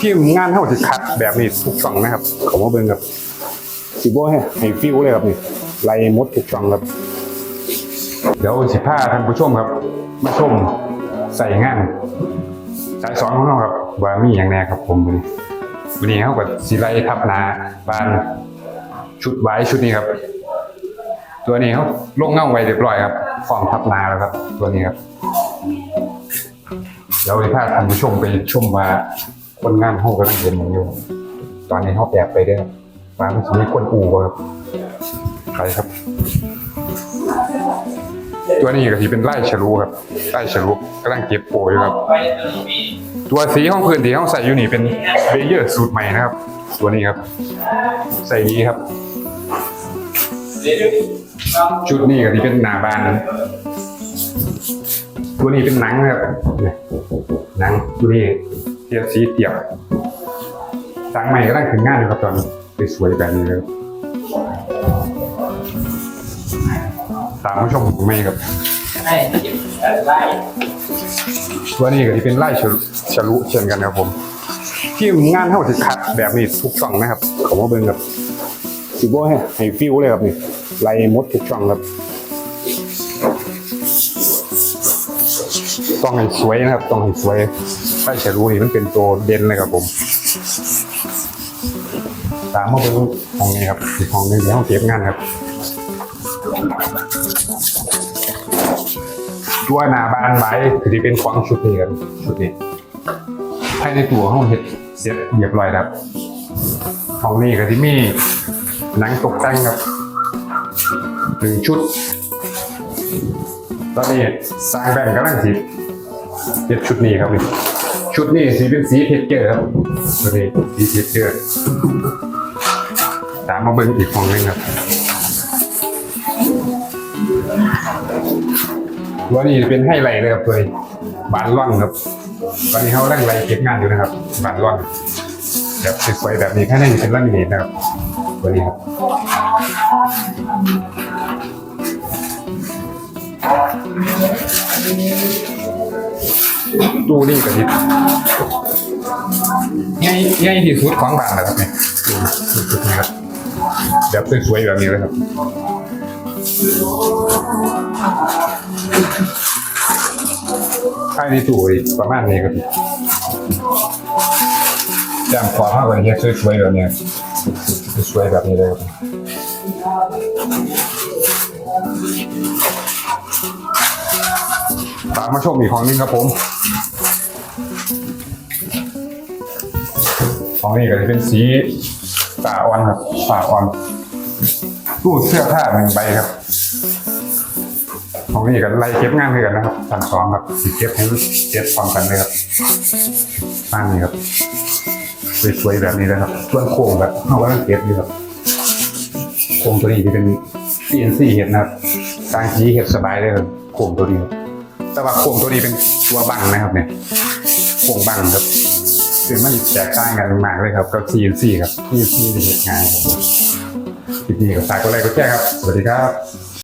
ที่งานเท่าที่คัดแบบนี้ทุกช่องนะครับเขามาเบิ่งกับสิบโบให้ให้ฟิวเลยครับนี่ไล่มดทุกช่องครับ เดี๋ยวสิพาท่านผู้ชมครับ มาชมใส่งานสายสองของเราครับว่ามีอย่างแน่ครับผมวันนี้วันนี้เขากับสีไลทับนาบานชุดไว้ชุดนี้ครับ ตัวนี้เขาลงเงาไว้เรียบร้อยครับฟอร์มทับนาแล้วครับ ตัวนี้ครับเดี๋ยวให้พาท่านผู้ชมไปชมว่า คนงานห้องกำลังเห็นอย่างอยู่ ตอนนี้เขาแอบไปได้อว่ามันจะมีคนอู่ครับไปครับ ตัวนี้ก็ที่เป็นไล่ฉลูครับไล่ฉลูกำลังเก็บโปรอยู่ครับ ตัวสีห้องพื้นที่ห้องใส่อยู่นี่เป็นเบเยอร์สูตรใหม่นะครับ ตัวนี้ครับ ใส่นี้ครับ ชุดนี้ก็ที่เป็นหน้าบานตัวนี้เป็นหนังนะครับหนังตัวนี้ เทียบสีเทียบสั่งใหม่ก็ได้ถึงงานอยู่ครับตอนนี้สวยๆแบบนี้เลยครับตามผู้ชมผมไม่ครับไม่ไล่ตัวนี้ก็ที่เป็นไล่ฉลุฉลุเช่นกันครับผม ที่งานเท่าที่คัดแบบนี้ทุกช่องนะครับเขามาเบิ่งครับสิบโบให้ให้ฟิวเลยครับนี่ไล่มดทุกช่องครับ ต้องให้สวยนะครับ ต้องให้สวยไล่ฉลุนี่มันเป็นตัวเด่นเลยครับผม ตามมาเบิ่งห้องนี้ครับห้องหนึงที่ห้องเก็บงานครับตัวหน้าบานไว้คือที่เป็นของชุดนี้ครับชุดนี้ภายในตัวห้องเฮ็ดเสร็จเรียบร้อยแล้วห้องนี้ก็ที่มีหนังตกแต่งครับหนึ่งชุด ตอนนี้สร้างแบ่งกำลังสิ เฮ็ดชุดนี้ครับนี่ชุดนี้สีเป็นสีเพชรเกอร์ครับตัวนี้สีเพชรเกอร์ตามมาเบิ่งอีกห้องหนึงครับตัวนี้เป็นให้ไรเลยครับตัวนี้บานร่อนครับ ตอนนี้เขาเร่งไรเก็บงานอยู่นะครับ บานร่อนแบบสวยๆแบบนี้แค่นี้เป็นร่อนเนตนะครับตัวนี้ครับ ตู้นี่ก็ทิง่ายง่ายที่สุดของบ้านนะครับเนี่ยตู้สุดๆนะครับแบบสวยๆแบบนี้เลยครับค่ายในตู้อีกประมาณนี้ครับพี่แจ่มขวามากกว่านี้สวยๆแบบเนี้ยสวยๆแบบนี้เลยครับ ตามมาชมอีกของนึงครับผมของนี้ก็จะเป็นสีตาอ่อนครับตาอ่อนตู้เสื้อผ้าหนึ่งใบครับของนี่กันไล่เก็บงานให้กันนะครับทั้งสองครับสิเก็บให้เก็บพร้อมกันเลยครับตั้งนี่ครับสวยๆแบบนี้เลยครับส่วนโค้งแบบเอาไว้ตั้งเก็บนี่ครับโค้งตัวนี้จะเป็น CNC เห็ดนะครับกางสีเห็ดสบายเลยครับโค้งตัวนี้ครับ แต่ว่าโค้งตัวนี้เป็นตัวบังนะครับเนี่ยโค้งบังครับคือมันแตกต่างกันมากเลยครับกับ CNC ครับ CNC จะเห็ดง่ายครับคลิปนี้ก็ฝากกดไลค์กดแชร์ครับ สวัสดีครับ